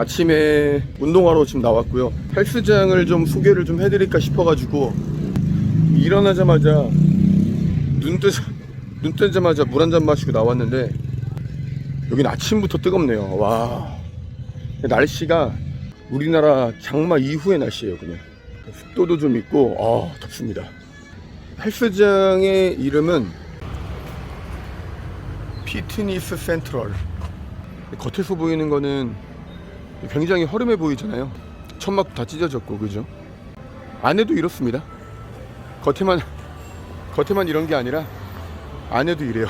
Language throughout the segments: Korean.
아침에 운동하러 지금 나왔고요. 헬스장을 좀 소개를 좀 해드릴까 싶어가지고 일어나자마자 눈 뜨, 눈 뜨자마자 물 한 잔 마시고 나왔는데 여기는 아침부터 뜨겁네요. 와 날씨가 우리나라 장마 이후의 날씨예요. 그냥 습도도 좀 있고 아 덥습니다. 헬스장의 이름은 피트니스 센트럴. 겉에서 보이는 거는 굉장히 허름해 보이잖아요. 천막 다 찢어졌고 그죠? 안에도 이렇습니다. 겉에만 겉에만 이런 게 아니라 안에도 이래요.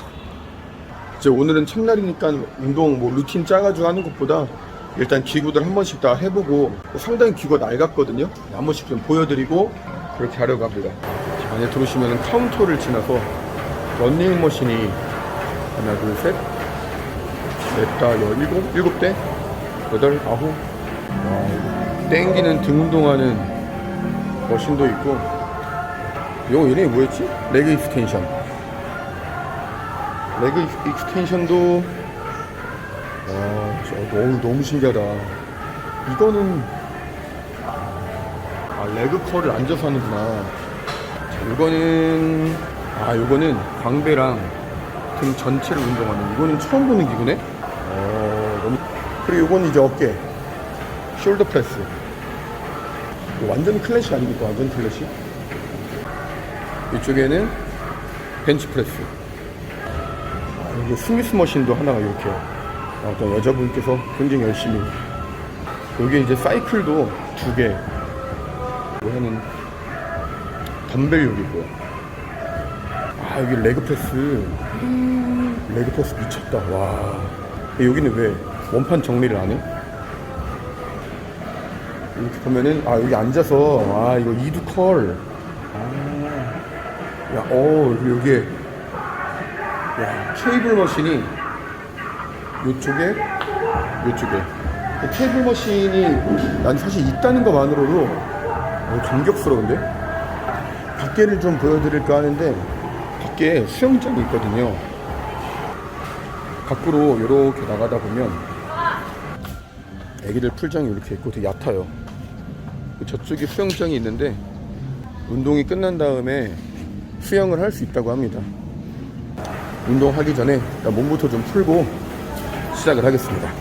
이제 오늘은 첫날이니까 운동 뭐 루틴 짜가지고 하는 것보다 일단 기구들 한 번씩 다 해보고 상당히 기구가 낡았거든요. 한 번씩 좀 보여드리고 그렇게 하려고 합니다. 안에 들어오시면 카운터를 지나서 런닝머신이 하나 둘 셋 넷 다 열 일곱 일곱 대 여덟 아홉? 와, 땡기는 등 운동하는 머신도 있고. 이거 이름이 뭐였지? 레그 익스텐션. 레그 익- 익스텐션도 와 진짜 너무 너무 신기하다. 이거는 아 레그 컬을 앉아서 하는구나. 자, 이거는 아 이거는 광배랑 등 전체를 운동하는 이거는 처음 보는 기구네? 어 너무 그리고 이건 이제 어깨. 숄더 프레스 완전 클래식 아닙니까? 완전 클래식? 이쪽에는 벤치 프레스 아, 이게 스미스 머신도 하나가 이렇게 어떤 여자분께서 굉장히 열심히. 여기 이제 사이클도 두개. 하는 덤벨 있고요. 아 여기 레그 프레스. 레그 프레스 미쳤다. 와. 여기는 왜 원판 정리를 안 해? 이렇게 보면은 아 여기 앉아서 아 이거 이두컬 야, 어, 여기에, 야, 케이블 머신이, 요쪽에, 요쪽에. 그 케이블 머신이, 난 사실 있다는 것만으로도, 어, 감격스러운데? 밖에를 좀 보여드릴까 하는데, 밖에 수영장이 있거든요. 밖으로 이렇게 나가다 보면, 애기들 풀장이 이렇게 있고 되게 얕아요. 저쪽에 수영장이 있는데, 운동이 끝난 다음에 수영을 할 수 있다고 합니다. 운동하기 전에 몸부터 좀 풀고 시작을 하겠습니다.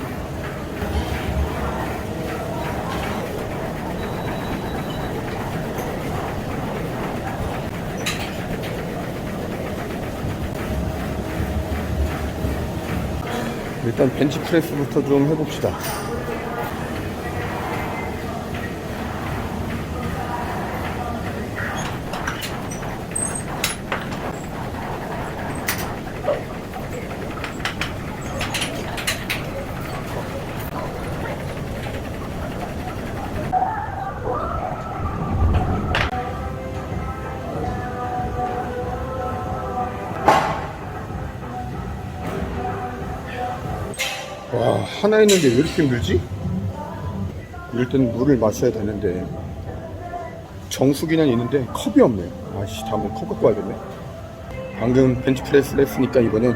일단 벤치 프레스부터 좀 해봅시다. 와 하나 했는데 왜 이렇게 힘들지? 이럴 때는 물을 마셔야 되는데. 정수기는 있는데 컵이 없네요. 아씨 다음에 컵 갖고 와야겠네. 방금 벤치프레스를 했으니까 이번엔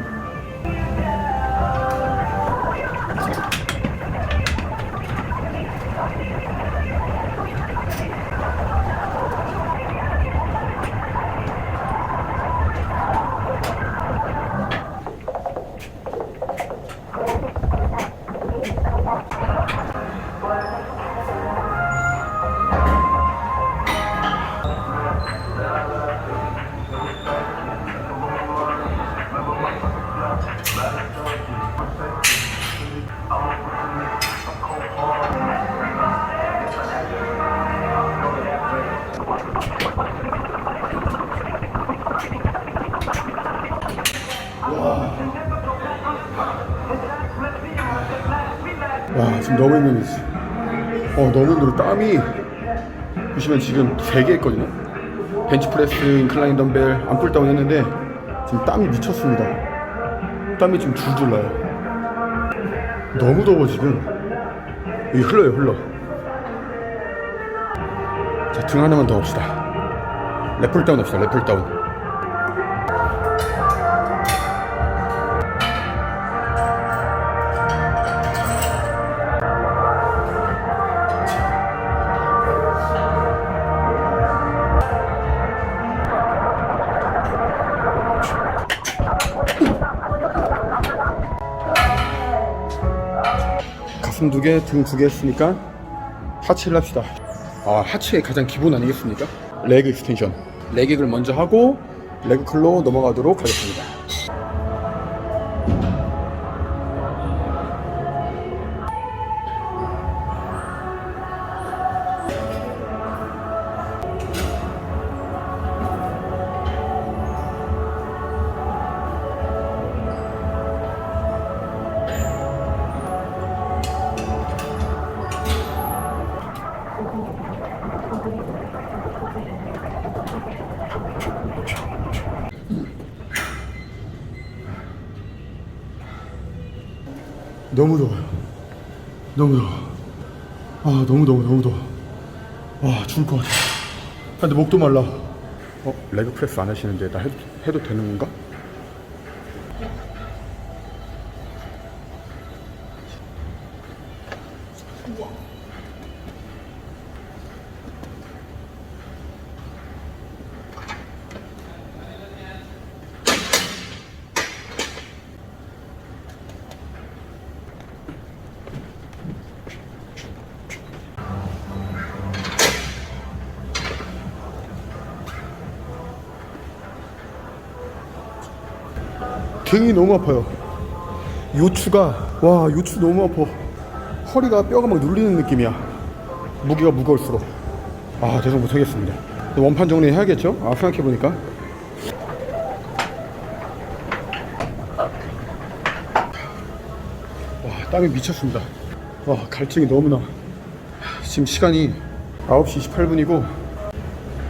와 지금 너무 힘들지 어. 너무 힘들어 땀이. 보시면 지금 3개 했거든요. 벤치프레스 인클라인 덤벨 안풀다운 했는데 지금 땀이 미쳤습니다 땀이 지금 줄줄 나요. 너무 더워 지금 여기 흘러요 흘러. 자 등 하나만 더 합시다. 랩풀다운 합시다 랩풀다운 가슴 두 개, 등 두 개 했으니까 하체를 합시다. 아, 하체의 가장 기본 아니겠습니까? 레그 익스텐션. 레깅을 먼저 하고 레그 클로 넘어가도록 하겠습니다. 너무 더워요. 너무 더워. 아, 너무 더워, 너무 더워. 와, 죽을 것 같아. 아, 근데 목도 말라. 어, 레그 프레스 안 하시는데 나 해도, 해도 되는 건가? 등이 너무 아파요. 요추가 와 요추 너무 아파. 허리가 뼈가 막 눌리는 느낌이야. 무게가 무거울수록 아 대성 못하겠습니다. 원판 정리 해야겠죠? 아 생각해 보니까 와 땀이 미쳤습니다. 와 갈증이 너무 나 지금 시간이 9시 28분이고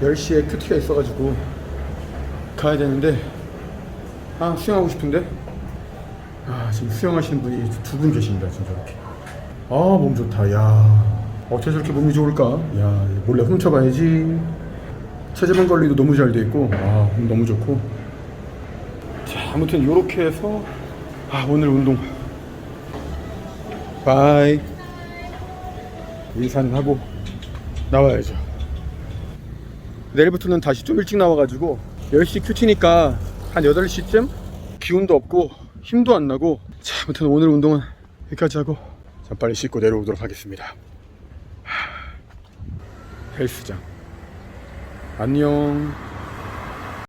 10시에 큐티가 있어가지고 가야 되는데 아 수영하고 싶은데? 아 지금 수영하시는 분이 두 분 계십니다 진짜 이렇게. 아 몸 좋다. 야 어떻게 저렇게 몸이 좋을까? 야 몰래 훔쳐봐야지. 체지방 관리도 너무 잘 돼 있고 아몸 너무 좋고. 자 아무튼 이렇게 해서 아 오늘 운동. 바이. 인사는 하고 나와야죠. 내일부터는 다시 좀 일찍 나와가지고 10시 큐티니까 한 8시쯤 기운도 없고 힘도 안 나고 자 아무튼 오늘 운동은 여기까지 하고 자 빨리 씻고 내려오도록 하겠습니다. 하, 헬스장. 안녕